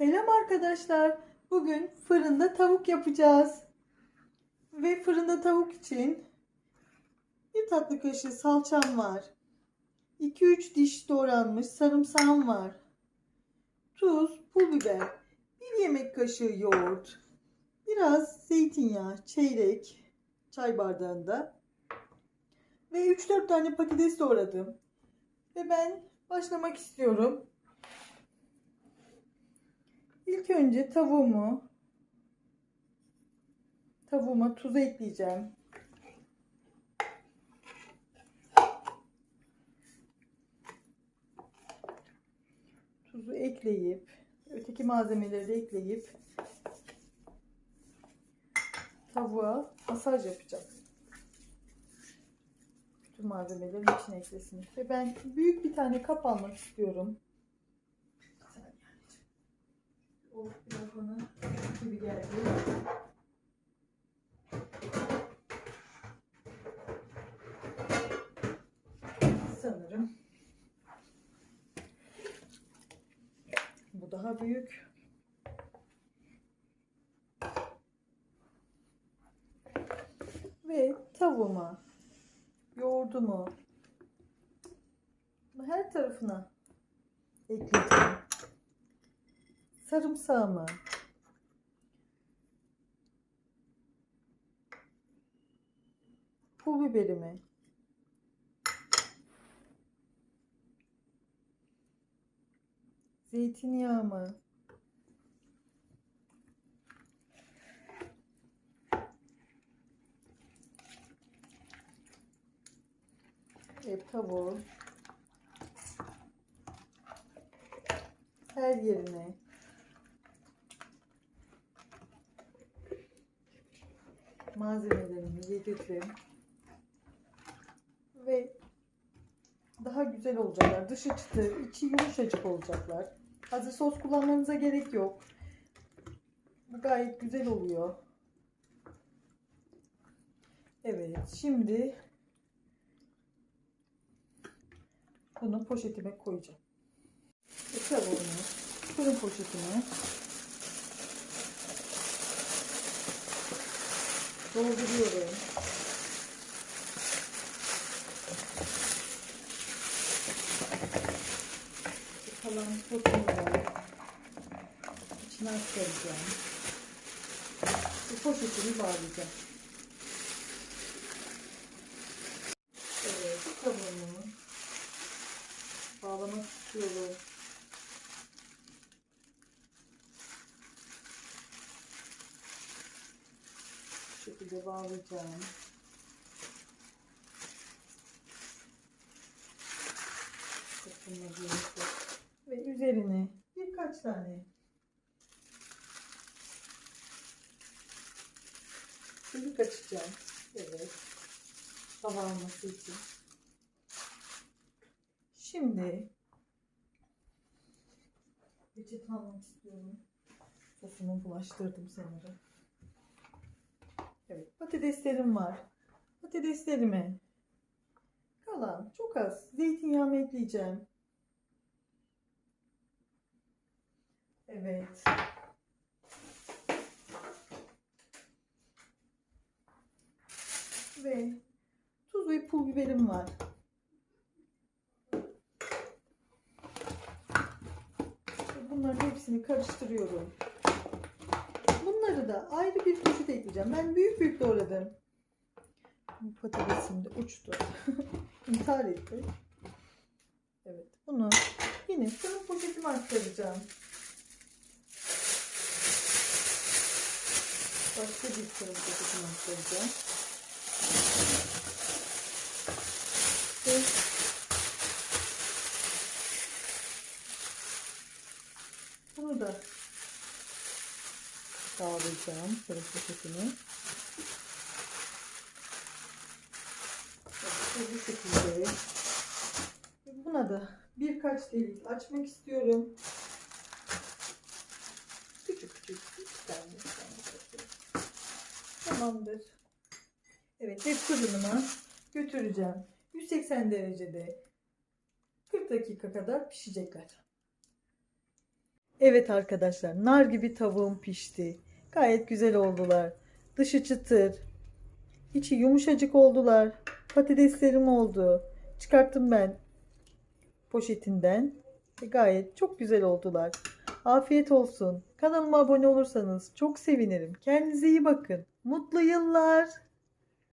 Selam arkadaşlar. Bugün fırında tavuk yapacağız. Ve fırında tavuk için bir tatlı kaşığı salçam var. 2-3 diş doğranmış sarımsağım var. Tuz, pul biber, bir yemek kaşığı yoğurt, biraz zeytinyağı, çeyrek çay bardağında ve 3-4 tane patates doğradım. Ve ben başlamak istiyorum. İlk önce tavuğumu tavuğuma tuz ekleyeceğim. Tuzu ekleyip öteki malzemeleri de ekleyip tavuğa masaj yapacağım. Bütün malzemelerin içine eklesin. Ve ben büyük bir tane kap almak istiyorum. Biraz bana gibi geldi. Sanırım. Bu daha büyük. Ve tavuğuma, yoğurdumu her tarafına ekleyeceğim sarımsağımı pul biberimi zeytinyağımı ve tavuğu. Her yerine malzemelerimi yedirdim. Ve daha güzel olacaklar. Dışı çıtır, içi yumuşacık olacaklar. Hazır sos kullanmanıza gerek yok. Bu gayet güzel oluyor. Evet, şimdi bunu poşetime koyacağım. Ve tavuğumu, fırın poşetine dolduruyorum. Kalan sosunu da içine aktaracağım. Bu poşetini bağlayacağım. Evet, tavuğumu bağlamak istiyorum. Bu şekilde bağlayacağım. Ve üzerine birkaç tane delik açacağım. Evet. Hava alması için. Şimdi peçete almak istiyorum. Sosumu bulaştırdım sanırım. Evet, patateslerim var. Patateslerime kalan çok az zeytinyağımı ekleyeceğim. Evet. Ve tuz ve pul biberim var. Bunların hepsini karıştırıyorum. Bunları da ayrı bir poşet ekleyeceğim. Ben büyük büyük doğradım. Patatesim de uçtu. İntihar etti. Evet bunu yine fırın poşetime aktaracağım. Başka bir fırın poşetime aktaracağım. Ve bunu da sağlayacağım fırın poşetini. Bu şekilde. Buna da birkaç delik açmak istiyorum. Küçük küçük. Tamamdır. Evet ve fırınıma götüreceğim. 180 derecede 40 dakika kadar pişecekler. Evet arkadaşlar nar gibi tavuğum pişti. Gayet güzel oldular. Dışı çıtır. içi yumuşacık oldular. Patateslerim oldu. Çıkarttım ben poşetinden. Ve gayet çok güzel oldular. Afiyet olsun. Kanalıma abone olursanız çok sevinirim. Kendinize iyi bakın. Mutlu yıllar.